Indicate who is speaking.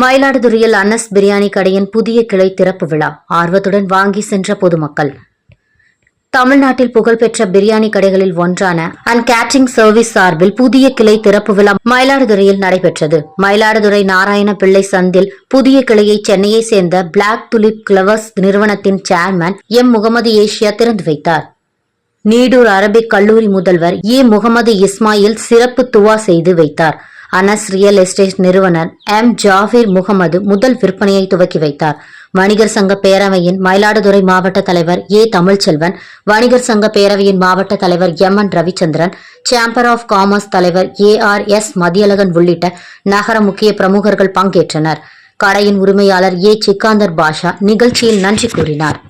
Speaker 1: மயிலாடுதுறையில் அன்னஸ் பிரியாணி கடையின் புதிய கிளை திறப்பு விழா. ஆர்வத்துடன் வாங்கி சென்ற பொதுமக்கள். தமிழ்நாட்டில் புகழ்பெற்ற பிரியாணி கடைகளில் ஒன்றான அண்ட் கேட்டரிங் சர்வீஸ் சார்பில் புதிய கிளை திறப்பு விழா மயிலாடுதுறையில் நடைபெற்றது. மயிலாடுதுறை நாராயண பிள்ளை சந்தில் புதிய கிளையை சென்னையை சேர்ந்த பிளாக் துலிப் கிளவர்ஸ் நிறுவனத்தின் சேர்மன் எம். முகமது ஏஷியா திறந்து வைத்தார். நீடூர் அரபிக் கல்லூரி முதல்வர் ஏ முகமது இஸ்மாயில் சிறப்பு துவா செய்து வைத்தார். அனஸ் ரியல் எஸ்டேட் நிறுவனர் எம். ஜாஃபீர் முகமது முதல் விற்பனையை துவக்கி வைத்தார். வணிகர் சங்க பேரவையின் மயிலாடுதுறை மாவட்ட தலைவர் ஏ. தமிழ்ச்செல்வன் வணிகர் சங்க பேரவையின் மாவட்ட தலைவர் M. N. Ravichandran chamber of commerce தலைவர் ஏ. ஆர். எஸ். மதியழகன் உள்ளிட்ட நகர முக்கிய பிரமுகர்கள் பங்கேற்றனர். கடையின் உரிமையாளர் ஏ. சிக்காந்தர் பாஷா நிகழ்ச்சியில் நன்றி கூறினார்.